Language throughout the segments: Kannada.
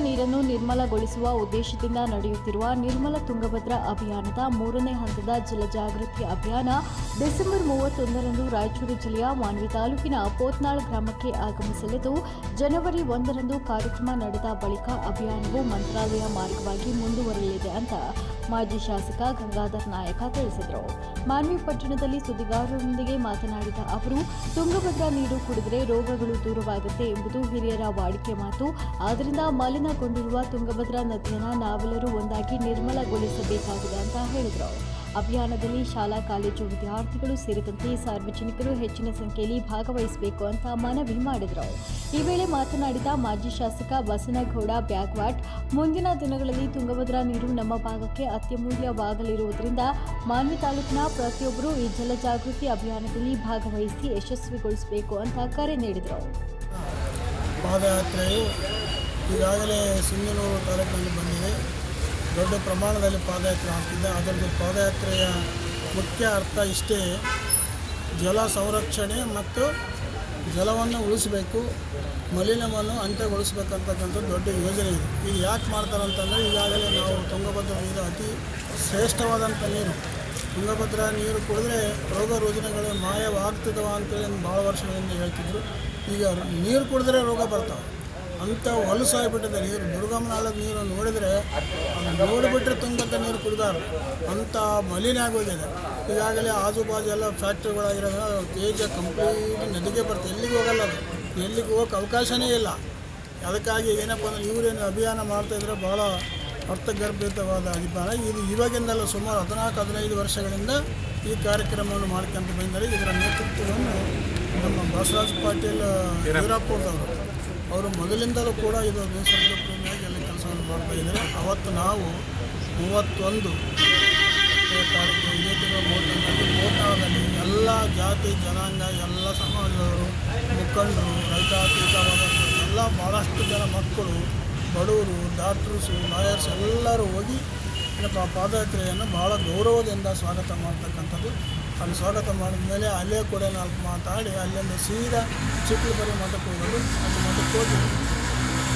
ನೀರನ್ನು ನಿರ್ಮಲಗೊಳಿಸುವ ಉದ್ದೇಶದಿಂದ ನಡೆಯುತ್ತಿರುವ ನಿರ್ಮಲ ತುಂಗಭದ್ರಾ ಅಭಿಯಾನದ ಮೂರನೇ ಹಂತದ ಜಲಜಾಗೃತಿ ಅಭಿಯಾನ ಡಿಸೆಂಬರ್ ಮೂವತ್ತೊಂದರಂದು ರಾಯಚೂರು ಜಿಲ್ಲೆಯ ಮಾನ್ವಿ ತಾಲೂಕಿನ ಪೋತ್ನಾಳ್ ಗ್ರಾಮಕ್ಕೆ ಆಗಮಿಸಲಿದ್ದು, ಜನವರಿ ಒಂದರಂದು ಕಾರ್ಯಕ್ರಮ ನಡೆದ ಬಳಿಕ ಅಭಿಯಾನವು ಮಂತ್ರಾಲಯ ಮಾರ್ಗವಾಗಿ ಮುಂದುವರಿಯಲಿದೆ ಅಂತ ಮಾಜಿ ಶಾಸಕ ಗಂಗಾಧರ್ ನಾಯಕ ತಿಳಿಸಿದರು. ಮಾನ್ವಿ ಪಟ್ಟಣದಲ್ಲಿ ಸುದ್ದಿಗಾರರೊಂದಿಗೆ ಮಾತನಾಡಿದ ಅವರು, ತುಂಗಭದ್ರಾ ನೀರು ಕುಡಿದರೆ ರೋಗಗಳು ದೂರವಾಗುತ್ತೆ ಎಂಬುದು ಹಿರಿಯರ ವಾಡಿಕೆ ಮಾತು. ಆದ್ದರಿಂದ ಮಲಿನಗೊಂಡಿರುವ ತುಂಗಭದ್ರಾ ನದಿಯನ್ನು ನಾವೆಲ್ಲರೂ ಒಂದಾಗಿ ನಿರ್ಮಲಗೊಳಿಸಬೇಕಾಗಿದೆ ಅಂತ ಹೇಳಿದರು. ಅಭಿಯಾನದಲ್ಲಿ ಶಾಲಾ, ಕಾಲೇಜು ವಿದ್ಯಾರ್ಥಿಗಳು ಸೇರಿದಂತೆ ಸಾರ್ವಜನಿಕರು ಹೆಚ್ಚಿನ ಸಂಖ್ಯೆಯಲ್ಲಿ ಭಾಗವಹಿಸಬೇಕು ಅಂತ ಮನವಿ ಮಾಡಿದರು. ಈ ವೇಳೆ ಮಾತನಾಡಿದ ಮಾಜಿ ಶಾಸಕ ಬಸನಗೌಡ ಬ್ಯಾಗ್ವಾಟ್ ಮುಂದಿನ ದಿನಗಳಲ್ಲಿ ತುಂಗಭದ್ರಾ ನೀರು ನಮ್ಮ ಭಾಗಕ್ಕೆ ಅತ್ಯಮೂಲ್ಯವಾಗಲಿರುವುದರಿಂದ ಮಾನ್ವಿ ತಾಲೂಕಿನ ಪ್ರತಿಯೊಬ್ಬರು ಈ ಜಲಜಾಗೃತಿ ಅಭಿಯಾನದಲ್ಲಿ ಭಾಗವಹಿಸಿ ಯಶಸ್ವಿಗೊಳಿಸಬೇಕು ಅಂತ ಕರೆ ನೀಡಿದರು. ಈಗಾಗಲೇ ಸಿಂಧನೂರು ತಾಲೂಕಿನಲ್ಲಿ ಬಂದಿದೆ. ದೊಡ್ಡ ಪ್ರಮಾಣದಲ್ಲಿ ಪಾದಯಾತ್ರೆ ಆಗ್ತಿದೆ. ಅದರದ್ದು ಪಾದಯಾತ್ರೆಯ ಮುಖ್ಯ ಅರ್ಥ ಇಷ್ಟೇ, ಜಲ ಸಂರಕ್ಷಣೆ ಮತ್ತು ಜಲವನ್ನು ಉಳಿಸಬೇಕು, ಮಲಿನವನ್ನು ಅಂತ್ಯಗೊಳಿಸಬೇಕಂತಕ್ಕಂಥ ದೊಡ್ಡ ಯೋಜನೆ ಇದೆ. ಈಗ ಯಾಕೆ ಮಾಡ್ತಾರೆ ಅಂತಂದರೆ, ಈಗಾಗಲೇ ನಾವು ತುಂಗಭದ್ರಾ ನೀರು ಅತಿ ಶ್ರೇಷ್ಠವಾದಂಥ ನೀರು. ತುಂಗಭದ್ರಾ ನೀರು ಕುಡಿದ್ರೆ ರೋಗ ರುಜಿನಗಳು ಮಾಯವಾಗ್ತಿದವ ಅಂತೇಳಿ ಭಾಳ ವರ್ಷಗಳಿಂದ ಹೇಳ್ತಿದ್ರು. ಈಗ ನೀರು ಕುಡಿದ್ರೆ ರೋಗ ಬರ್ತಾವೆ. ಅಂಥ ಹೊಲಸಾಗಿಬಿಟ್ಟಿದೆ ನೀರು ದುರ್ಗಮ್ಮನಾಳದ ನೀರು ನೋಡಿದರೆ ನೋಡಿಬಿಟ್ರೆ ತುಂಬಂತ ನೀರು ಕುಡಿದಾರ. ಅಂಥ ಮಲಿನ ಆಗೋಗಿದೆ. ಈಗಾಗಲೇ ಆಜು ಬಾಜು ಎಲ್ಲ ಫ್ಯಾಕ್ಟ್ರಿಗಳಾಗಿರೋದ್ರಿಂದ ಅದು ತೇಜ ಕಂಪ್ಲೀಟ್ ನದಿಗೆ ಬರ್ತದೆ ಎಲ್ಲಿಗೆ ಹೋಗಲ್ಲ ಅದು. ಎಲ್ಲಿಗೆ ಹೋಗೋಕೆ ಅವಕಾಶವೇ ಇಲ್ಲ. ಅದಕ್ಕಾಗಿ ಏನಪ್ಪ ಅಂದ್ರೆ ಇವರೇನು ಅಭಿಯಾನ ಮಾಡ್ತಾಯಿದ್ರೆ ಭಾಳ ಅರ್ಥಗರ್ಭಿತವಾದ ಅಭಿಪ್ರಾಯ ಇದು ಇವಾಗಿಂದಲ್ಲ ಸುಮಾರು ಹದಿನಾಲ್ಕು ಹದಿನೈದು ವರ್ಷಗಳಿಂದ ಈ ಕಾರ್ಯಕ್ರಮವನ್ನು ಮಾಡ್ಕೊಂತ ಬಂದರೆ ಇದರ ನೇತೃತ್ವವನ್ನು ನಮ್ಮ ಬಸವರಾಜ ಪಾಟೀಲ್ ವೀರಾಪುರದವರು. ಅವರು ಮೊದಲಿಂದಲೂ ಕೂಡ ಇದು ನಿಸರ್ಗ ಪ್ರೇಮಿಯಾಗಿ ಎಲ್ಲ ಕೆಲಸವನ್ನು ಮಾಡ್ತಾ ಇದ್ದಾರೆ. ಅವತ್ತು ನಾವು ಮೂವತ್ತೊಂದು ತಾರೀಕು, ಇದೇ ತಿಂಗಳ ಮೂವತ್ತೊಂದರಲ್ಲಿ ಮೂವತ್ತಾರದಲ್ಲಿ ಎಲ್ಲ ಜಾತಿ, ಜನಾಂಗ, ಎಲ್ಲ ಸಮಾಜದವರು, ಮುಖಂಡರು ರೈತಾತೀತವಾದ ಎಲ್ಲ ಭಾಳಷ್ಟು ಜನ ಮಕ್ಕಳು, ಬಡವರು, ಡಾಕ್ಟರ್ಸು, ಲಾಯರ್ಸ್ ಎಲ್ಲರೂ ಹೋಗಿ ಪಾದಯಾತ್ರೆಯನ್ನು ಭಾಳ ಗೌರವದಿಂದ ಸ್ವಾಗತ ಮಾಡ್ತಕ್ಕಂಥದ್ದು. ಅಲ್ಲಿ ಸ್ವಾಗತ ಮಾಡಿದ ಮೇಲೆ ಅಲ್ಲೇ ಕೂಡ ನಾಲ್ಕು ಮಾತಾಡಿ, ಅಲ್ಲಿಂದ ಸೀದಾ ಬರೆ ಮಠಕ್ಕೆ ಹೋಗಲು ಅಲ್ಲಿ ಮಠಕ್ಕೆ ಹೋಗಿ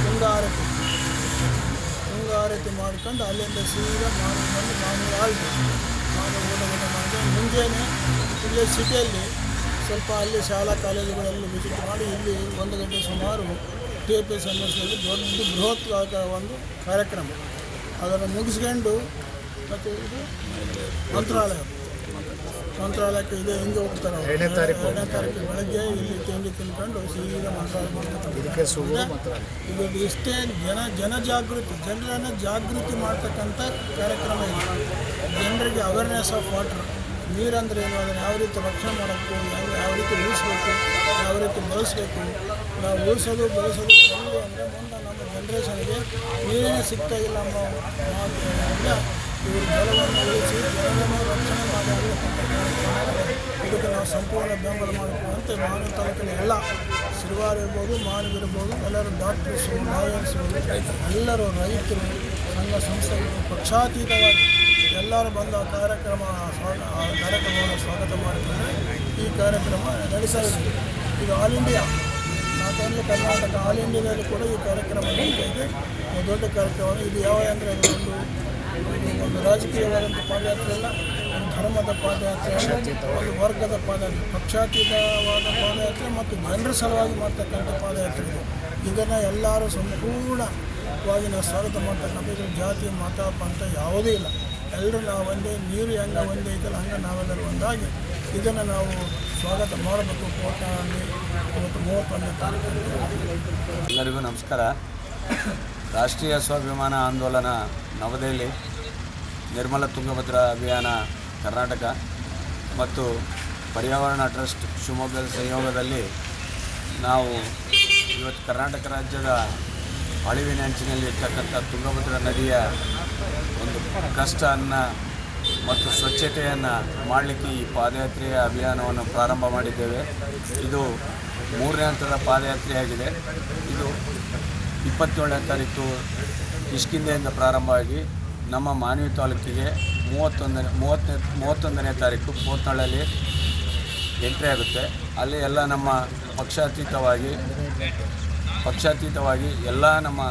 ತುಂಗಾರತಿ ತುಂಗಾರತಿ ಮಾಡ್ಕೊಂಡು ಅಲ್ಲಿಂದ ಸೀದಾ ಮಾಡಿ ಬಂದು ಮಾನವ ಆಳ್ತು ಊಟ ಊಟ ಮಾಡಿ ಮುಂಜಾನೆ ಇಲ್ಲೇ ಸಿಟಿಯಲ್ಲಿ ಸ್ವಲ್ಪ ಅಲ್ಲಿ ಶಾಲಾ ಕಾಲೇಜುಗಳಲ್ಲಿ ವಿಸಿಟ್ ಮಾಡಿ ಇಲ್ಲಿ ಒಂದು ಗಂಟೆ ಸುಮಾರು ಟಿ ಪಿ ಎಸ್ ದೊಡ್ಡ ಬೃಹತ್ ಒಂದು ಕಾರ್ಯಕ್ರಮ. ಅದನ್ನು ಮುಗಿಸ್ಕೊಂಡು ಮತ್ತು ಇದು ಮಂತ್ರಾಲಯ. ಮಂತ್ರಾಲಯಕ್ಕೆ ಇದೆ ಹೆಂಗೆ ಹೋಗ್ತಾರೆ. ಎರಡನೇ ತಾರೀಕು. ಎರಡನೇ ತಾರೀಕು ಬೆಳಗ್ಗೆ ಇಲ್ಲಿ ತಿಂಡಿ ತಿನ್ಕೊಂಡು ಸೀದಾ ಮಂತ್ರಾಲಯ ಇದಕ್ಕೆ ಇದು ಇಷ್ಟೇ ಜನ ಜನಜಾಗೃತಿ ಜನರನ್ನು ಜಾಗೃತಿ ಮಾಡ್ತಕ್ಕಂಥ ಕಾರ್ಯಕ್ರಮ ಇದೆ. ಜನರಿಗೆ ಅವೇರ್ನೆಸ್ ಆಫ್ ವಾಟರ್ ನೀರಂದ್ರೆ ಏನು? ಅದನ್ನು ಯಾವ ರೀತಿ ರಕ್ಷಣೆ ಮಾಡಬೇಕು ಯಾವ ಯಾವ ರೀತಿ ಉಳಿಸ್ಬೇಕು ಯಾವ ರೀತಿ ಬಳಸಬೇಕು. ನಾವು ಉಳಿಸೋದು ಬಳಸೋದು ಅಂದರೆ ಮುಂದೆ ನಮ್ಮ ಜನ್ರೇಷನ್ಗೆ ನೀರೇನೇ ಸಿಗ್ತಾ ಇಲ್ಲ ಅನ್ನೋ ಮಾತಿನಿಂದ ಇವರು ರಕ್ಷಣೆ ಇದಕ್ಕೆ ನಾವು ಸಂಪೂರ್ಣ ಬೆಂಬಲ ಅಂತ ಮಾನವ ತಾಲೂಕಿನ ಎಲ್ಲ ಸಿರಿವಾರ ಇರ್ಬೋದು ಮಾನವ ಇರ್ಬೋದು, ಎಲ್ಲರೂ ಡಾಕ್ಟರ್ಸು ಲಾಯರ್ಸ್ ಎಲ್ಲರೂ ರೈತರು, ಸಂಘ ಸಂಸ್ಥೆಗಳು, ಪಕ್ಷಾತೀತವಾಗಿ ಎಲ್ಲರೂ ಬಂದು ಆ ಕಾರ್ಯಕ್ರಮ ಕಾರ್ಯಕ್ರಮವನ್ನು ಸ್ವಾಗತ ಮಾಡಿದ್ದಾರೆ ಈ ಕಾರ್ಯಕ್ರಮ ನಡೆಸಲಿದೆ ಇದೆ all India not Karnataka all ಇಂಡಿಯಾದಲ್ಲಿ ಕೂಡ ಈ ಕಾರ್ಯಕ್ರಮ ನಡೀತಾ ಇದೆ. ದೊಡ್ಡ ಕಾರ್ಯಕ್ರಮ. ಇದು ಯಾವ ಅಂದರೆ ಅದು ಒಂದು ಒಂದು ರಾಜಕೀಯವಾದಂಥ ಪಾದಯಾತ್ರೆ ಅಲ್ಲ ಒಂದು ಧರ್ಮದ ಪಾದಯಾತ್ರೆ ಒಂದು ವರ್ಗದ ಪಾದಯಾತ್ರೆ, ಪಕ್ಷಾತೀತವಾದ ಪಾದಯಾತ್ರೆ ಮತ್ತು ಜನರ ಸಲುವಾಗಿ ಮಾಡ್ತಕ್ಕಂಥ ಪಾದಯಾತ್ರೆ ಇದು. ಇದನ್ನು ಎಲ್ಲರೂ ಸಂಪೂರ್ಣವಾಗಿ ನಾವು ಸ್ವಾಗತ ಮಾಡ್ತಕ್ಕಂಥ ಜಾತಿ, ಮತ, ಪಂಥ ಯಾವುದೇ ಇಲ್ಲ. ಎಲ್ಲರೂ ನಾವು ಒಂದೇ, ನೀರು ಹೆಂಗೆ ಒಂದೇ ಐತಲ್ಲ, ಹಂಗೆ ನಾವೆಲ್ಲರೂ ಒಂದಾಗಿ ಇದನ್ನು ನಾವು ಸ್ವಾಗತ ಮಾಡಬೇಕು ಕೋಟೆಯಲ್ಲಿ ಇವತ್ತು ಮೂವತ್ತೊಂದನೇ ತಾರೀಕು ಎಲ್ಲರಿಗೂ ನಮಸ್ಕಾರ. ರಾಷ್ಟ್ರೀಯ ಸ್ವಾಭಿಮಾನ ಆಂದೋಲನ ನವದೆಹಲಿ ನಿರ್ಮಲ ತುಂಗಭದ್ರಾ ಅಭಿಯಾನ ಕರ್ನಾಟಕ ಮತ್ತು ಪರ್ಯಾವರಣ ಟ್ರಸ್ಟ್ ಶಿವಮೊಗ್ಗದ ಸಂಯೋಗದಲ್ಲಿ ನಾವು ಇವತ್ತು ಕರ್ನಾಟಕ ರಾಜ್ಯದ ಅಳಿವಿನಂಚಿನಲ್ಲಿ ಇರ್ತಕ್ಕಂಥ ತುಂಗಭದ್ರಾ ನದಿಯ ಒಂದು ಕಷ್ಟವನ್ನು ಮತ್ತು ಸ್ವಚ್ಛತೆಯನ್ನು ಮಾಡಲಿಕ್ಕೆ ಈ ಪಾದಯಾತ್ರೆಯ ಅಭಿಯಾನವನ್ನು ಪ್ರಾರಂಭ ಮಾಡಿದ್ದೇವೆ. ಇದು ಮೂರನೇ ಹಂತದ ಪಾದಯಾತ್ರೆಯಾಗಿದೆ. ಇದು ಇಪ್ಪತ್ತೇಳನೇ ತಾರೀಕು ಕಿಷ್ಕಿಂದೆಯಿಂದ ಪ್ರಾರಂಭವಾಗಿ ನಮ್ಮ ಮಾನವಿ ತಾಲೂಕಿಗೆ ಮೂವತ್ತೊಂದನೇ, ಮೂವತ್ತನೇ, ಮೂವತ್ತೊಂದನೇ ತಾರೀಕು ಪೋತ್ನಾಳಲ್ಲಿ ಎಂಟ್ರಿ ಆಗುತ್ತೆ. ಅಲ್ಲಿ ಎಲ್ಲ ನಮ್ಮ ಪಕ್ಷಾತೀತವಾಗಿ ಪಕ್ಷಾತೀತವಾಗಿ ಎಲ್ಲ ನಮ್ಮ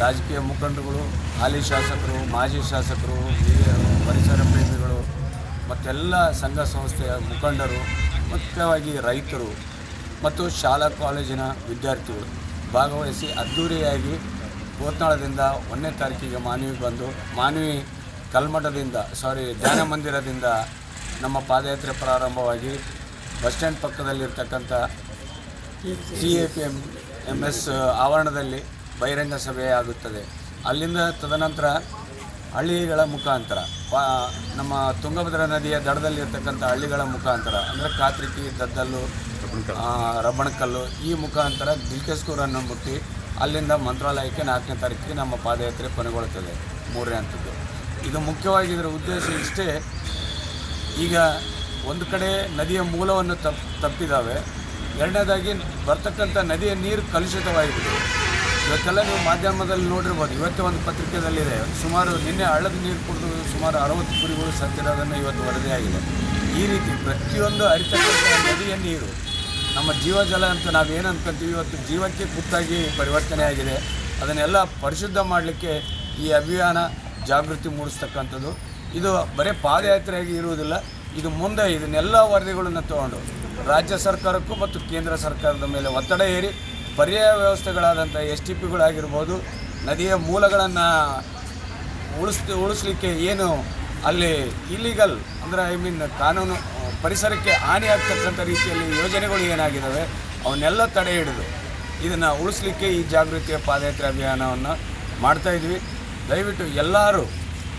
ರಾಜಕೀಯ ಮುಖಂಡರುಗಳು, ಹಾಲಿ ಶಾಸಕರು, ಮಾಜಿ ಶಾಸಕರು ಹಿರಿಯರು ಪರಿಸರ ಪ್ರೇಮಿಗಳು, ಮತ್ತೆಲ್ಲ ಸಂಘ ಸಂಸ್ಥೆಯ ಮುಖಂಡರು, ಮುಖ್ಯವಾಗಿ ರೈತರು ಮತ್ತು ಶಾಲಾ ಕಾಲೇಜಿನ ವಿದ್ಯಾರ್ಥಿಗಳು ಭಾಗವಹಿಸಿ ಅದ್ಧೂರಿಯಾಗಿ ಕೋತ್ನಾಳದಿಂದ ಒಂದನೇ ತಾರೀಕಿಗೆ ಮಾನವಿ ಬಂದು, ಮಾನವಿ ಕಲ್ಮಠದಿಂದ ಸಾರಿ ಧ್ಯಾನ ಮಂದಿರದಿಂದ ನಮ್ಮ ಪಾದಯಾತ್ರೆ ಪ್ರಾರಂಭವಾಗಿ bus stand ಪಕ್ಕದಲ್ಲಿರ್ತಕ್ಕಂಥ C A P M M S ಆವರಣದಲ್ಲಿ ಬಹಿರಂಗ ಸಭೆ ಆಗುತ್ತದೆ. ಅಲ್ಲಿಂದ ತದನಂತರ ಹಳ್ಳಿಗಳ ಮುಖಾಂತರ ನಮ್ಮ ತುಂಗಭದ್ರಾ ನದಿಯ ದಡದಲ್ಲಿರ್ತಕ್ಕಂಥ ಹಳ್ಳಿಗಳ ಮುಖಾಂತರ, ಅಂದರೆ ಕಾತ್ರಿಕಿ ದದ್ದಲ್ಲು ರಬ್ಬಣಕಲ್ಲು ಈ ಮುಖಾಂತರ ದಿಲ್ಕೇಶ್ಕೂರನ್ನು ಮುಟ್ಟಿ ಅಲ್ಲಿಂದ ಮಂತ್ರಾಲಯಕ್ಕೆ ನಾಲ್ಕನೇ ತಾರೀಕಿಗೆ ನಮ್ಮ ಪಾದಯಾತ್ರೆ ಕೊನೆಗೊಳ್ಳುತ್ತದೆ, ಮೂರನೇ ಹಂತದ್ದು. ಇದು ಮುಖ್ಯವಾಗಿ ಇದರ ಉದ್ದೇಶ ಇಷ್ಟೇ, ಈಗ ಒಂದು ಕಡೆ ನದಿಯ ಮೂಲವನ್ನು ತಪ್ ತಪ್ಪಿದ್ದಾವೆ ಎರಡನೇದಾಗಿ ಬರ್ತಕ್ಕಂಥ ನದಿಯ ನೀರು ಕಲುಷಿತವಾಗಿದೆ. ಇವತ್ತೆಲ್ಲ ನೀವು ಮಾಧ್ಯಮದಲ್ಲಿ ನೋಡಿರ್ಬೋದು, ಇವತ್ತೇ ಒಂದು ಪತ್ರಿಕೆಯಲ್ಲಿದೆ, ಸುಮಾರು ನಿನ್ನೆ ಹಳ್ಳದ ನೀರು ಕುಡಿದು ಸುಮಾರು ಅರವತ್ತು ಕುರಿಗಳು ಸತ್ತಿರೋದನ್ನು ಇವತ್ತು ವರದಿಯಾಗಿದೆ. ಈ ರೀತಿ ಪ್ರತಿಯೊಂದು ಹರಿತಕ್ಕಂಥ ನದಿಯ ನೀರು ನಮ್ಮ ಜೀವಜಲ ಅಂತ ನಾವು ಏನು ಅನ್ಕೋತೀವಿ ಇವತ್ತು ಜೀವಕ್ಕೆ ಕುತ್ತಾಗಿ ಪರಿವರ್ತನೆ ಆಗಿದೆ. ಅದನ್ನೆಲ್ಲ ಪರಿಶುದ್ಧ ಮಾಡಲಿಕ್ಕೆ ಈ ಅಭಿಯಾನ ಜಾಗೃತಿ ಮೂಡಿಸ್ತಕ್ಕಂಥದ್ದು. ಇದು ಬರೀ ಪಾದಯಾತ್ರೆಯಾಗಿ ಇರುವುದಿಲ್ಲ. ಇದು ಮುಂದೆ ಇದನ್ನೆಲ್ಲ ವರದಿಗಳನ್ನು ತಗೊಂಡು ರಾಜ್ಯ ಸರ್ಕಾರಕ್ಕೂ ಮತ್ತು ಕೇಂದ್ರ ಸರ್ಕಾರದ ಮೇಲೆ ಒತ್ತಡ ಏರಿ ಪರ್ಯಾಯ ವ್ಯವಸ್ಥೆಗಳಾದಂಥ ಎಸ್ ಟಿ ಪಿಗಳಾಗಿರ್ಬೋದು ನದಿಯ ಮೂಲಗಳನ್ನು ಉಳಿಸ್ ಉಳಿಸ್ಲಿಕ್ಕೆ ಏನು ಅಲ್ಲಿ ಇಲ್ಲಿಗಲ್ ಅಂದರೆ ಐ ಮೀನ್ ಕಾನೂನು ಪರಿಸರಕ್ಕೆ ಹಾನಿ ಆಗ್ತಕ್ಕಂಥ ರೀತಿಯಲ್ಲಿ ಯೋಜನೆಗಳು ಏನಾಗಿದ್ದಾವೆ ಅವನ್ನೆಲ್ಲ ತಡೆ ಹಿಡಿದು ಇದನ್ನು ಉಳಿಸ್ಲಿಕ್ಕೆ ಈ ಜಾಗೃತಿಯ ಪಾದಯಾತ್ರೆ ಅಭಿಯಾನವನ್ನು ಮಾಡ್ತಾಯಿದ್ವಿ ದಯವಿಟ್ಟು ಎಲ್ಲರೂ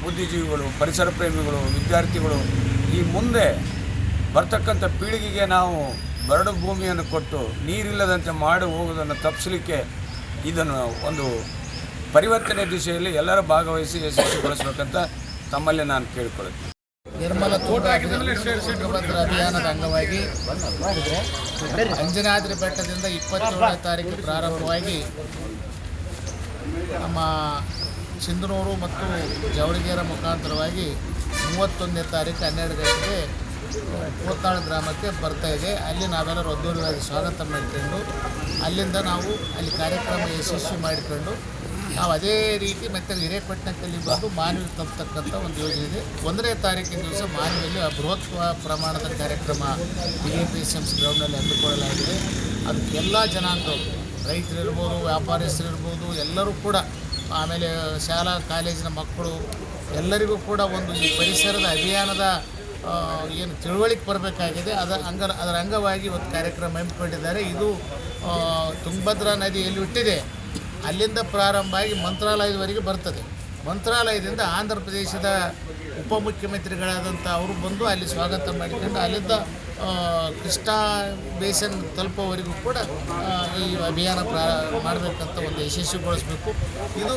ಬುದ್ಧಿಜೀವಿಗಳು, ಪರಿಸರ ಪ್ರೇಮಿಗಳು, ವಿದ್ಯಾರ್ಥಿಗಳು, ಈ ಮುಂದೆ ಬರ್ತಕ್ಕಂಥ ಪೀಳಿಗೆಗೆ ನಾವು ಬರಡು ಭೂಮಿಯನ್ನು ಕೊಟ್ಟು ನೀರಿಲ್ಲದಂತೆ ಮಾಡಿ ಹೋಗೋದನ್ನು ತಪ್ಪಿಸಲಿಕ್ಕೆ ಇದನ್ನು ಒಂದು ಪರಿವರ್ತನೆ ದಿಶೆಯಲ್ಲಿ ಎಲ್ಲರೂ ಭಾಗವಹಿಸಿ ಯಶಸ್ವಿಗೊಳಿಸಬೇಕಂತ ತಮ್ಮಲ್ಲಿ ನಾನು ಕೇಳಿಕೊಳ್ಳುತ್ತೇನೆ ನಿರ್ಮಲ ತೋಟ ಅಭಿಯಾನದ ಅಂಗವಾಗಿ ಅಂಜನಾದ್ರಿ ಬೆಟ್ಟದಿಂದ ಇಪ್ಪತ್ತೇಳನೇ ತಾರೀಕು ಪ್ರಾರಂಭವಾಗಿ ನಮ್ಮ ಸಿಂಧನೂರು ಮತ್ತು ಜವಳಿಗೆರ ಮುಖಾಂತರವಾಗಿ ಮೂವತ್ತೊಂದನೇ ತಾರೀಕು ಹನ್ನೆರಡು ಗಂಟೆಗೆ ಕೂತಾಳ ಗ್ರಾಮಕ್ಕೆ ಬರ್ತಾ ಇದೆ. ಅಲ್ಲಿ ನಾವೆಲ್ಲರೂ ಅದ್ದೂರಿಯಾಗಿ ಸ್ವಾಗತ ಮಾಡಿಕೊಂಡು, ಅಲ್ಲಿಂದ ನಾವು ಅಲ್ಲಿ ಕಾರ್ಯಕ್ರಮ ಯಶಸ್ವಿ ಮಾಡಿಕೊಂಡು ನಾವು ಅದೇ ರೀತಿ ಮತ್ತೆ ಹಿರೇಪಟ್ಟಣದಲ್ಲಿ ಬಂದು ಮಾನವಿ ತಪ್ಪತಕ್ಕಂಥ ಒಂದು ಯೋಜನೆ ಇದೆ. ಒಂದನೇ ತಾರೀಕಿನ ದಿವಸ ಮಾನವಿಯಲ್ಲಿ ಬೃಹತ್ ಪ್ರಮಾಣದ ಕಾರ್ಯಕ್ರಮ A P S M C ಗ್ರೌಂಡಲ್ಲಿ ಹಮ್ಮಿಕೊಳ್ಳಲಾಗಿದೆ. ಅದಕ್ಕೆಲ್ಲ ಜನಾಂಗಗಳು ರೈತರಿರ್ಬೋದು, ವ್ಯಾಪಾರಸ್ಥರಿರ್ಬೋದು, ಎಲ್ಲರೂ ಕೂಡ ಆಮೇಲೆ ಶಾಲಾ, ಕಾಲೇಜಿನ ಮಕ್ಕಳು, ಎಲ್ಲರಿಗೂ ಕೂಡ ಒಂದು ಈ ಪರಿಸರದ ಅಭಿಯಾನದ ಏನು ತಿಳುವಳಿಕೆ ಬರಬೇಕಾಗಿದೆ. ಅದರ ಅಂಗ, ಅದರ ಅಂಗವಾಗಿ ಒಂದು ಕಾರ್ಯಕ್ರಮ ಹಮ್ಮಿಕೊಂಡಿದ್ದಾರೆ. ಇದು ತುಂಗಭದ್ರಾ ನದಿಯಲ್ಲಿ ಹುಟ್ಟಿದೆ ಅಲ್ಲಿಂದ ಪ್ರಾರಂಭ ಆಗಿ ಮಂತ್ರಾಲಯದವರೆಗೆ ಬರ್ತದೆ. ಮಂತ್ರಾಲಯದಿಂದ ಆಂಧ್ರ ಪ್ರದೇಶದ ಉಪಮುಖ್ಯಮಂತ್ರಿಗಳಾದಂಥ ಅವರು ಬಂದು ಅಲ್ಲಿ ಸ್ವಾಗತ ಮಾಡಿಕೊಂಡು ಅಲ್ಲಿಂದ ಕೃಷ್ಣ ಬೇಸನ್ ತಲುಪೋವರೆಗೂ ಕೂಡ ಈ ಅಭಿಯಾನ ಪ್ರಾ, ಮಾಡಬೇಕಂತ ಒಂದು ಯಶಸ್ವಿಗೊಳಿಸಬೇಕು. ಇದು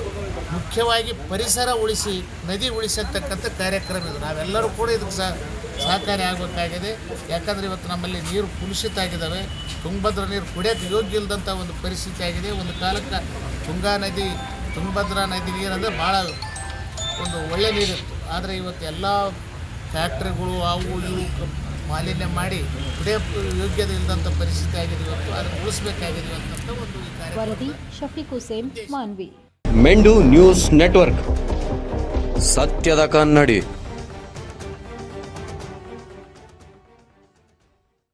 ಮುಖ್ಯವಾಗಿ ಪರಿಸರ ಉಳಿಸಿ, ನದಿ ಉಳಿಸತಕ್ಕಂಥ ಕಾರ್ಯಕ್ರಮ ಇದು. ನಾವೆಲ್ಲರೂ ಕೂಡ ಇದಕ್ಕೆ ಸಹ ಸಹಕಾರಿ ಆಗಬೇಕಾಗಿದೆ. ಯಾಕಂದರೆ ಇವತ್ತು ನಮ್ಮಲ್ಲಿ ನೀರು ಕುಲುಷಿತ ಆಗಿದ್ದಾವೆ. ತುಂಗಭದ್ರ ನೀರು ಕುಡಿಯೋಕ್ಕೆ ಯೋಗ್ಯ ಇಲ್ಲದಂಥ ಒಂದು ಪರಿಸ್ಥಿತಿ ಆಗಿದೆ. ಒಂದು ಕಾಲಕ್ಕೆ ತುಂಗಾ ನದಿ ತುಂಗಭದ್ರಾ ನದಿ ನೀರಂದರೆ ಭಾಳ ಒಂದು ಒಳ್ಳೆ ನೀರಿತ್ತು. ಆದರೆ ಇವತ್ತು ಎಲ್ಲ ಫ್ಯಾಕ್ಟ್ರಿಗಳು ಅವು ಇವು ಮಾಲಿನ್ಯ ಮಾಡಿ ಕುಡಿಯ ಯೋಗ್ಯತೆ ಇಲ್ಲದಂಥ ಪರಿಸ್ಥಿತಿ ಆಗಿದೆ ಇವತ್ತು. ಅದನ್ನು ಉಳಿಸ್ಬೇಕಾಗಿದೆ ಅಂತಂತ ಒಂದು ವರದಿ ಶಫೀಕ್ ಹುಸೇನ್ ಮಾನ್ವಿ. ಮೆಂಡು ನ್ಯೂಸ್ ನೆಟ್ವರ್ಕ್. ಸತ್ಯದ ಕನ್ನಡಿ.